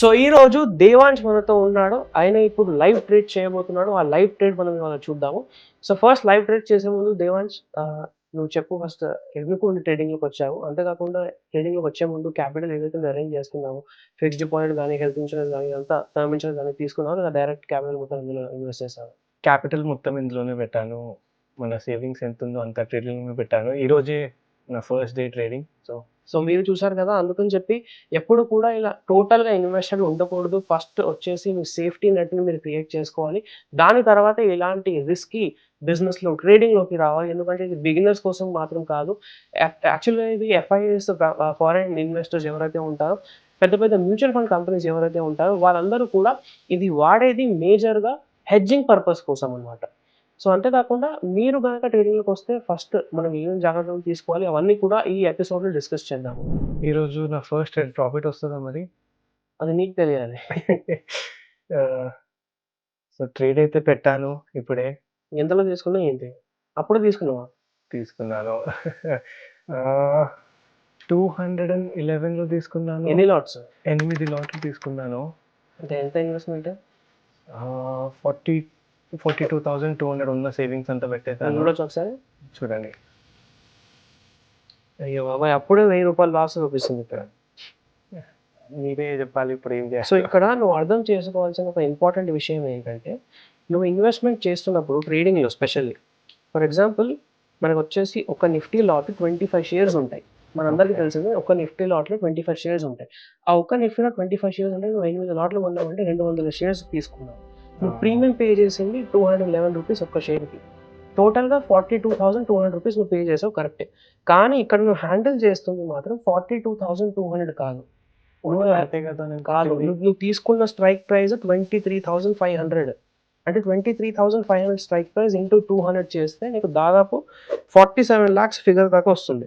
So ఈ రోజు దేవాంశ్ మనతో ఉన్నాడు. ఆయన ఇప్పుడు లైవ్ ట్రేడ్ చేయబోతున్నాడు. ఆ లైవ్ ట్రేడ్ మనం ఇవాళ చూద్దాము. సో ఫస్ట్ లైవ్ ట్రేడ్ చేసే ముందు దేవాంశ్ నువ్వు చెప్పు ఫస్ట్ ఎందుకు ట్రేడింగ్లోకి వచ్చావు? అంతేకాకుండా ట్రేడింగ్లోకి వచ్చే ముందు క్యాపిటల్ ఏదైతే అరేంజ్ చేసుకున్నాము ఫిక్స్డ్ డిపాజిట్ కానీ హెల్త్ ఇన్సూరెన్స్ కానీ అంతా టర్మ్ ఇన్సూరెన్స్ కానీ తీసుకున్నావు? లేదా డైరెక్ట్ క్యాపిటల్ మొత్తం ఇందులో ఇన్వెస్ట్ చేస్తావు క్యాపిటల్ మొత్తం ఇందులోనే పెట్టాను. మన సేవింగ్స్ ఎంత ఉందో అంత ట్రేడింగ్ పెట్టాను. ఈ రోజే నా first day trading so so మీరు చూసారు కదా అందుకని చెప్పి ఎప్పుడు కూడా ఇలా టోటల్గా ఇన్వెస్టెడ్ ఉండకూడదు. ఫస్ట్ వచ్చేసి మీ సేఫ్టీ నెట్ని మీరు క్రియేట్ చేసుకోవాలి. దాని తర్వాత ఇలాంటి రిస్కీ బిజినెస్లో ట్రేడింగ్లోకి ట్రేడింగ్లోకి రావాలి. ఎందుకంటే ఇది బిగినర్స్ కోసం మాత్రం కాదు. యాక్చువల్గా ఇది ఎఫ్ఐఎస్ ఫారెన్ ఇన్వెస్టర్స్ ఎవరైతే ఉంటారో పెద్ద పెద్ద మ్యూచువల్ ఫండ్ కంపెనీస్ ఎవరైతే ఉంటారో వాళ్ళందరూ కూడా ఇది వాడేది మేజర్గా హెడ్జింగ్ పర్పస్ కోసం అనమాట సో అంతేకాకుండా మీరు కనుక ట్రేడింగ్లోకి వస్తే ఫస్ట్ మనం ఏం జాగ్రత్తలు తీసుకోవాలి అవన్నీ కూడా ఈ ఎపిసోడ్లో డిస్కస్ చేద్దాము. ఈ రోజు నా ఫస్ట్ ప్రాఫిట్ వస్తుందా మరి? అది నీకు తెలియాలి. సో ట్రేడ్ అయితే పెట్టాను ఇప్పుడే. ఎంతలో తీసుకున్నా ఏంటి? అప్పుడు తీసుకున్నావా? తీసుకున్నాను. టూ హండ్రెడ్ అండ్ ఎలెవెన్లో తీసుకున్నాను. ఎన్ని లాట్స్? ఎనిమిది లాట్లు తీసుకున్నాను. అంటే ఎంత investment forty forty two thousand two hundred ఉన్న సేవింగ్స్ అంతా పెట్టేసాను చూడొచ్చు ఒకసారి? చూడండి. అయ్యో బాబాయ్ అప్పుడే వెయ్యి రూపాయలు లాస్ చూపిస్తుంది ఇక్కడ. మీరే చెప్పాలి ఇప్పుడు ఏం సో చేస్తారు ఇక్కడ నువ్వు అర్థం చేసుకోవాల్సిన ఒక ఇంపార్టెంట్ విషయం ఏంటంటే నువ్వు ఇన్వెస్ట్మెంట్ చేస్తున్నప్పుడు ట్రేడింగ్లో స్పెషల్లీ ఫర్ ఎగ్జాంపుల్ మనకు వచ్చేసి ఒక Nifty lot twenty five shares ఉంటాయి. మనందరికీ తెలిసింది ఒక నిఫ్టీ లాట్లో ట్వంటీ ఫైవ్ షేర్స్ ఉంటాయి. ఆ ఒక్క నిఫ్టీలో ట్వంటీ ఫైవ్ షేర్స్ అంటే నువ్వు ఎనిమిది లాట్లు కొన్నావంటే రెండు వందల షేర్స్ తీసుకున్నావు. నువ్వు ప్రీమియం పే చేసింది టూ హండ్రెడ్ లెవెన్ రూపీస్ ఒక్క షేర్కి. టోటల్గా forty two thousand two hundred rupees నువ్వు పే చేసావు కరెక్టే. కానీ ఇక్కడ నువ్వు హ్యాండిల్ చేస్తుంది మాత్రం forty two thousand two hundred కాదు. కదా నువ్వు తీసుకున్న strike price twenty three thousand five hundred. అంటే twenty three thousand five hundred strike price into two hundred చేస్తే నీకు దాదాపు ఫార్టీ సెవెన్ ల్యాక్స్ ఫిగర్ దాకా వస్తుంది.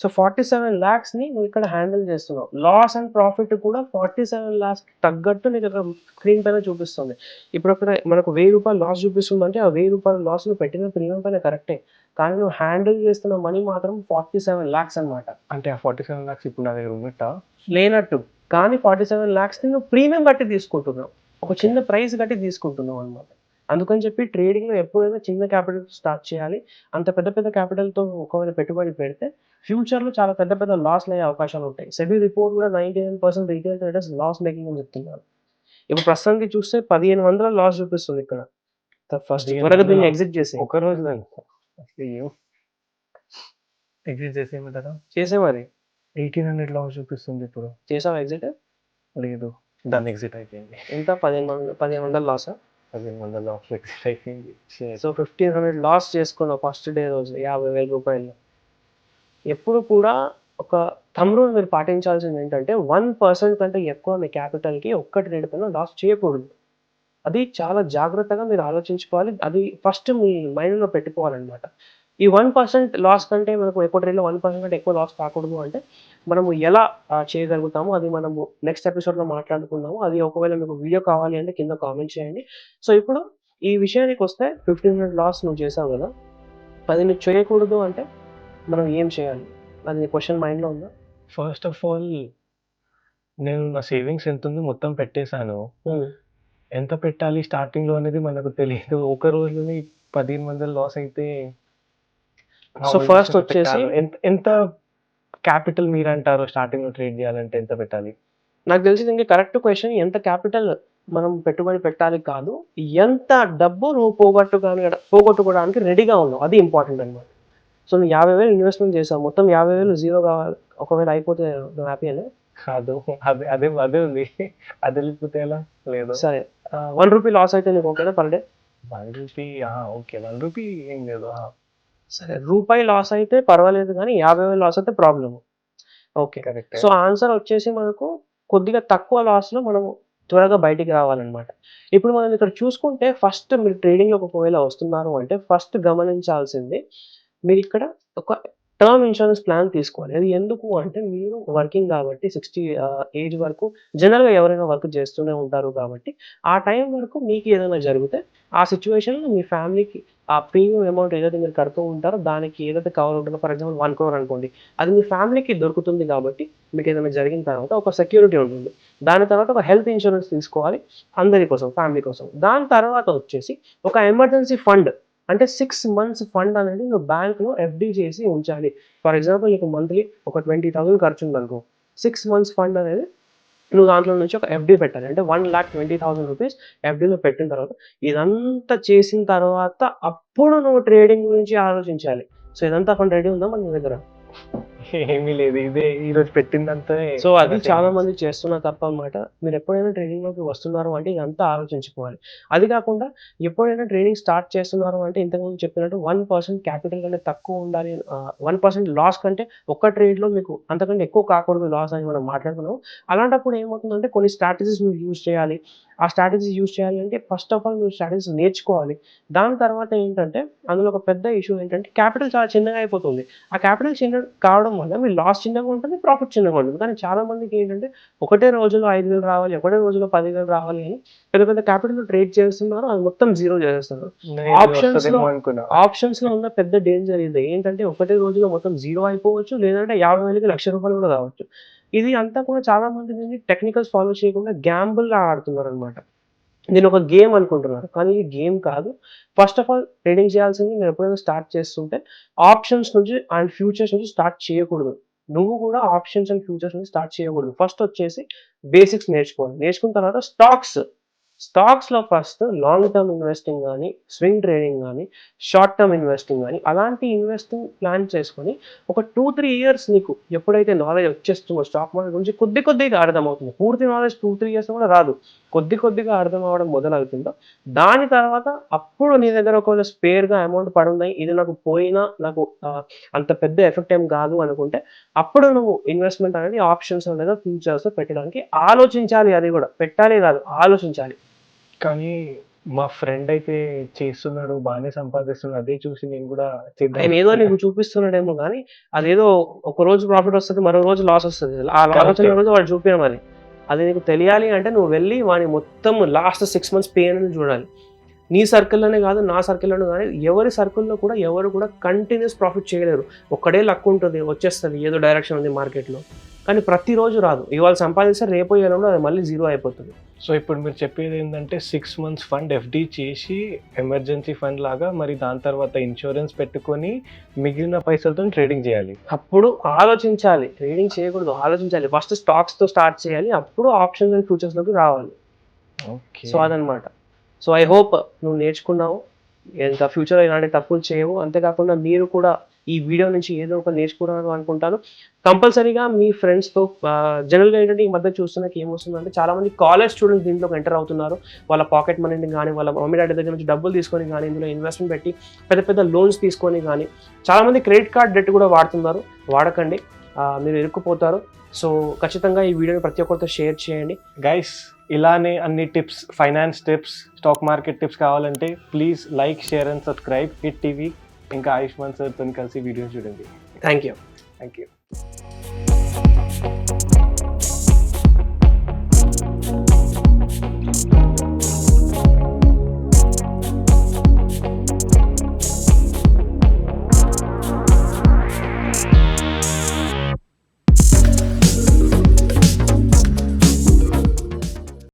సో ఫార్టీ సెవెన్ ల్యాక్స్ని నువ్వు ఇక్కడ హ్యాండిల్ చేస్తున్నావు. లాస్ అండ్ ప్రాఫిట్ కూడా ఫార్టీ సెవెన్ ల్యాక్స్ తగ్గట్టు నీకు ఇక్కడ స్క్రీన్ పైన చూపిస్తుంది. ఇప్పుడు అక్కడ మనకు వెయ్యి రూపాయలు లాస్ చూపిస్తుంది అంటే ఆ వెయ్యి రూపాయల లాస్ నువ్వు పెట్టిన ప్రీమియం పైన కరెక్టే. కానీ నువ్వు హ్యాండిల్ చేస్తున్న మనీ మాత్రం ఫార్టీ సెవెన్ ల్యాక్స్ అనమాట అంటే ఆ ఫార్టీ సెవెన్ లాక్స్ ఇప్పుడు నా దగ్గర ఉన్నట్టా? లేనట్టు. కానీ ఫార్టీ సెవెన్ ల్యాక్స్ నువ్వు ప్రీమియం కట్టి తీసుకుంటున్నావు. ఒక చిన్న ప్రైస్ కట్టి తీసుకుంటున్నావు అనమాట అందుకని చెప్పి ట్రేడింగ్లో ఎప్పుడైనా చిన్న క్యాపిటల్ స్టార్ట్ చేయాలి. అంత పెద్ద పెద్ద క్యాపిటల్తో ఒకవేళ పెట్టుబడి పెడితే ఫ్యూచర్లో చాలా పెద్ద పెద్ద లాస్ అయ్యే అవకాశాలు ఉంటాయి. సెబీ రిపోర్ట్ కూడా ninety nine percent retail traders loss making అని చెప్తున్నారు. ఇప్పుడు ప్రస్తుతానికి చూస్తే పదిహేను వందల లాస్ చూపిస్తుంది ఇక్కడ. ఫస్ట్ త్వరగా దీన్ని? ఎగ్జిట్ చేసి ఒక రోజు ఎగ్జిట్ చేసేయమంటారా చేసే మరి. ఎయిటీన్ హండ్రెడ్ లాస్ చూపిస్తుంది ఇప్పుడు. చేసావు ఎగ్జిట్ లేదు. దాన్ని ఎగ్జిట్ అయిపోయింది. ఎంత? పదిహేను వందల పదిహేను వందల లాసా లాస్ అయిపోయింది. సో ఫిఫ్టీన్ హండ్రెడ్ లాస్ చేసుకున్నావు ఫస్ట్ డే రోజు యాభై వేల రూపాయలు. ఎప్పుడు కూడా ఒక థమ్ రూల్ మీరు పాటించాల్సింది ఏంటంటే వన్ పర్సెంట్ కంటే ఎక్కువ మీ క్యాపిటల్కి ఒక్క ట్రేడ్ పైన లాస్ చేయకూడదు. అది చాలా జాగ్రత్తగా మీరు ఆలోచించుకోవాలి. అది ఫస్ట్ మీ మైండ్లో పెట్టుకోవాలన్నమాట. ఈ వన్ పర్సెంట్ లాస్ కంటే మనకు ఎక్కువ ట్రేడ్లో వన్ పర్సెంట్ కంటే ఎక్కువ లాస్ కాకూడదు అంటే మనము ఎలా చేయగలుగుతామో అది మనము నెక్స్ట్ ఎపిసోడ్లో మాట్లాడుకుందాము. అది ఒకవేళ మీకు వీడియో కావాలి అంటే కింద కామెంట్ చేయండి. సో ఇప్పుడు ఈ విషయానికి వస్తే ఫిఫ్టీన్ హండ్రెడ్ లాస్ నువ్వు చేసావు కదా అది నువ్వు చేయకూడదు అంటే మనం ఏం చేయాలి? అది క్వశ్చన్ మైండ్లో ఉందా? ఫస్ట్ ఆఫ్ ఆల్ నేను నా సేవింగ్స్ ఎంత ఉంది మొత్తం పెట్టేశాను. ఎంత పెట్టాలి స్టార్టింగ్లో అనేది మనకు తెలియదు. ఒక రోజులోనే పదిహేను వందల లాస్ అయితే So first వచ్చేసి-. ఎంత ఎంత క్యాపిటల్ మీరు అంటారు స్టార్టింగ్లో ట్రేడ్ చేయాలంటే ఎంత పెట్టాలి? నాకు తెలిసి ఇంకా కరెక్ట్ క్వశ్చన్ ఎంత క్యాపిటల్ మనం పెట్టుబడి పెట్టాలి కాదు ఎంత డబ్బు నువ్వు పోగొట్టుకోని పోగొట్టుకోవడానికి రెడీగా ఉన్నావు అది ఇంపార్టెంట్ అనమాట సో నువ్వు యాభై వేలు ఇన్వెస్ట్మెంట్ చేసావు మొత్తం యాభై వేలు జీరో కావాలి ఒకవేళ అయిపోతే నువ్వు హ్యాపీ అనే కాదు అదే అదే అదే ఉంది. అది వెళ్ళిపోతే ఎలా? లేదు. సరే. వన్ రూపీ లాస్ అయితే నీకు ఓకేనా per day one rupee okay one rupee ఏం లేదు సరే రూపాయి లాస్ అయితే పర్వాలేదు కానీ యాభై వేలు లాస్ అయితే problem okay correct so answer వచ్చేసి మనకు కొద్దిగా తక్కువ లాస్లో మనం త్వరగా బయటికి రావాలన్నమాట. ఇప్పుడు మనం ఇక్కడ చూసుకుంటే ఫస్ట్ మీరు ట్రేడింగ్లోకి ఒకవేళ వస్తున్నారు అంటే ఫస్ట్ గమనించాల్సింది మీరు ఇక్కడ ఒక టర్మ్ ఇన్సూరెన్స్ ప్లాన్ తీసుకోవాలి. అది ఎందుకు అంటే మీరు వర్కింగ్ కాబట్టి సిక్స్టీ ఏజ్ వరకు జనరల్గా ఎవరైనా వర్క్ చేస్తూనే ఉంటారు కాబట్టి ఆ టైం వరకు మీకు ఏదైనా జరిగితే ఆ సిచ్యువేషన్లో మీ ఫ్యామిలీకి ఆ ప్రీమియం అమౌంట్ ఏదైతే మీరు కడుతూ ఉంటారో దానికి ఏదైతే కవర్ ఉంటుందో ఫర్ ఎగ్జాంపుల్ వన్ క్రోర్ అనుకోండి అది మీ ఫ్యామిలీకి దొరుకుతుంది కాబట్టి మీకు ఏదైనా జరిగిన తర్వాత ఒక సెక్యూరిటీ ఉంటుంది. దాని తర్వాత ఒక హెల్త్ ఇన్సూరెన్స్ తీసుకోవాలి అందరి కోసం ఫ్యామిలీ కోసం. దాని తర్వాత వచ్చేసి ఒక ఎమర్జెన్సీ ఫండ్ అంటే సిక్స్ మంత్స్ ఫండ్ అనేది నువ్వు బ్యాంక్లో ఎఫ్డి చేసి ఉంచాలి. ఫర్ ఎగ్జాంపుల్ నీకు మంత్లీ ఒక ట్వంటీ థౌసండ్ ఖర్చు ఉందనుకో సిక్స్ మంత్స్ ఫండ్ అనేది నువ్వు దాంట్లో నుంచి ఒక ఎఫ్డి పెట్టాలి. అంటే one lakh twenty thousand rupees ఎఫ్డీలో పెట్టిన తర్వాత ఇదంతా చేసిన తర్వాత అప్పుడు నువ్వు ట్రేడింగ్ గురించి ఆలోచించాలి. సో ఇదంతా ఫండ్ రెడీ ఉందా మన దగ్గర? ఏమీ లేదు. ఇదే ఈ రోజు పెట్టిందంతా సో అది చాలా మంది చేస్తున్న తప్ప అన్నమాట మీరు ఎప్పుడైనా ట్రేడింగ్లోకి వస్తున్నారు అంటే ఇదంతా ఆలోచించుకోవాలి. అది కాకుండా ఎప్పుడైనా ట్రేడింగ్ స్టార్ట్ చేస్తున్నారు అంటే ఇంతకుముందు చెప్పినట్టు వన్ పర్సెంట్ క్యాపిటల్ కంటే తక్కువ ఉండాలి వన్ పర్సెంట్ లాస్ కంటే ఒక్క trade లో మీకు అంతకంటే ఎక్కువ కాకూడదు లాస్ అని మనం మాట్లాడుకున్నాం అలాంటప్పుడు ఏమవుతుందంటే కొన్ని స్ట్రాటజీస్ మీరు యూజ్ చేయాలి. ఆ స్ట్రాటజీస్ యూజ్ చేయాలి అంటే ఫస్ట్ ఆఫ్ ఆల్ మీరు స్ట్రాటజీస్ నేర్చుకోవాలి. దాని తర్వాత ఏంటంటే అందులో ఒక పెద్ద ఇష్యూ ఏంటంటే క్యాపిటల్ చాలా చిన్నగా అయిపోతుంది. ఆ క్యాపిటల్ చిన్న కావడం వల్ల మీ లాస్ చిన్నగా ఉంటుంది ప్రాఫిట్ చిన్నగా ఉంటుంది. కానీ చాలా మందికి ఏంటంటే ఒకటే రోజులో ఐదు వేలు రావాలి ఒకటే రోజులో పది వేలు రావాలి అని పెద్ద పెద్ద క్యాపిటల్ ట్రేడ్ చేస్తున్నారు అది మొత్తం జీరో లో- అనుకున్నా. ఆప్షన్స్లో ఉన్న పెద్ద డేంజర్ ఇది ఏంటంటే ఒకటే రోజులో మొత్తం జీరో అయిపోవచ్చు లేదంటే యాభై వేలకి లక్ష రూపాయలు కూడా కావచ్చు ఇది అంతా కూడా చాలా మంది టెక్నికల్స్ ఫాలో చేయకుండా గ్యాంబుల్ ఆడుతున్నారు అనమాట దీని ఒక గేమ్ అనుకుంటున్నారు. కానీ ఇది గేమ్ కాదు. ఫస్ట్ ఆఫ్ ఆల్ ట్రేడింగ్ చేయాల్సింది నేను ఎప్పుడైనా స్టార్ట్ చేస్తుంటే ఆప్షన్స్ నుంచి అండ్ ఫ్యూచర్స్ నుంచి స్టార్ట్ చేయకూడదు. నువ్వు కూడా ఆప్షన్స్ అండ్ ఫ్యూచర్స్ నుంచి స్టార్ట్ చేయకూడదు. ఫస్ట్ వచ్చేసి బేసిక్స్ నేర్చుకోవాలి. నేర్చుకున్న తర్వాత స్టాక్స్ స్టాక్స్లో ఫస్ట్ లాంగ్ టర్మ్ ఇన్వెస్టింగ్ కానీ స్వింగ్ ట్రేడింగ్ కానీ షార్ట్ టర్మ్ ఇన్వెస్టింగ్ కానీ అలాంటి ఇన్వెస్టింగ్ ప్లాన్ చేసుకొని ఒక టూ త్రీ ఇయర్స్ నీకు ఎప్పుడైతే నాలెడ్జ్ వచ్చేస్తుందో స్టాక్ మార్కెట్ గురించి కొద్ది కొద్దిగా అర్థమవుతుంది. పూర్తి నాలెడ్జ్ టూ త్రీ ఇయర్స్ కూడా రాదు. కొద్ది కొద్దిగా అర్థం అవ్వడం మొదలవుతుందో దాని తర్వాత అప్పుడు నీ దగ్గర ఒకవేళ స్పేర్గా అమౌంట్ పడున్నాయి ఇది నాకు పోయినా నాకు అంత పెద్ద ఎఫెక్ట్ ఏం కాదు అనుకుంటే అప్పుడు నువ్వు ఇన్వెస్ట్మెంట్ అనేది ఆప్షన్స్ లేదా ఫ్యూచర్స్ పెట్టడానికి ఆలోచించాలి అది కూడా. పెట్టాలి కాదు ఆలోచించాలి. కానీ మా ఫ్రెండ్ అయితే చేస్తున్నాడు బాగానే సంపాదిస్తున్నాడు అదే చూసి నేను కూడా ఆయన ఏదో నీకు చూపిస్తున్నాడేమో కానీ అదేదో ఒక రోజు ప్రాఫిట్ వస్తుంది మరో రోజు లాస్ వస్తుంది. ఆ. వచ్చిన రోజు వాడు చూపించమని అది అది నీకు తెలియాలి అంటే నువ్వు వెళ్ళి వాని మొత్తం లాస్ట్ సిక్స్ మంత్స్ పే అనేది చూడాలి. నీ సర్కిల్లోనే కాదు నా సర్కిల్లోనే కానీ ఎవరి సర్కిల్లో కూడా ఎవరు కూడా కంటిన్యూస్ ప్రాఫిట్ చేయలేరు. ఒక్కడే లక్ ఉంటుంది వచ్చేస్తుంది ఏదో డైరెక్షన్ ఉంది మార్కెట్లో కానీ ప్రతిరోజు రాదు. ఇవాళ సంపాదిస్తే రేపు ఎల్లుండి అది మళ్ళీ జీరో అయిపోతుంది. సో ఇప్పుడు మీరు చెప్పేది ఏంటంటే సిక్స్ మంత్స్ ఫండ్ ఎఫ్డి చేసి ఎమర్జెన్సీ ఫండ్ లాగా మరి దాని తర్వాత ఇన్సూరెన్స్ పెట్టుకొని మిగిలిన పైసలతో ట్రేడింగ్ చేయాలి. అప్పుడు ఆలోచించాలి. ట్రేడింగ్ చేయకూడదు. ఆలోచించాలి. ఫస్ట్ స్టాక్స్తో స్టార్ట్ చేయాలి. అప్పుడు ఆప్షన్స్ అండ్ ఫ్యూచర్స్లోకి రావాలి. ఓకే సో అదనమాట సో ఐ హోప్ నువ్వు నేర్చుకున్నావు. ఇంకా ఫ్యూచర్లో ఇలాంటి తప్పులు చేయవు. అంతేకాకుండా మీరు కూడా ఈ వీడియో నుంచి ఏదో ఒక నేర్చుకున్నారు అనుకుంటాను. కంపల్సరీగా మీ ఫ్రెండ్స్తో జనరల్గా ఏంటంటే ఈ మధ్య చూస్తున్నకి ఏమొస్తుందంటే చాలామంది కాలేజ్ స్టూడెంట్స్ దీంట్లోకి ఎంటర్ అవుతున్నారు. వాళ్ళ పాకెట్ మనీని కానీ వాళ్ళ మమ్మీ డాడీ దగ్గర నుంచి డబ్బులు తీసుకొని కానీ ఇందులో ఇన్వెస్ట్మెంట్ పెట్టి పెద్ద పెద్ద లోన్స్ తీసుకొని కానీ చాలామంది క్రెడిట్ కార్డ్ డెట్ కూడా వాడుతున్నారు. వాడకండి. మీరు ఇరుక్కుపోతారు. సో ఖచ్చితంగా ఈ వీడియోని ప్రతి ఒక్కరితో షేర్ చేయండి. గైస్ ఇలానే అన్ని tips finance tips stock market tips కావాలంటే please like share and subscribe hit TV ఇంకా ఆయుష్మాన్ సార్తో కలిసి వీడియోస్ చూడండి. Thank you thank you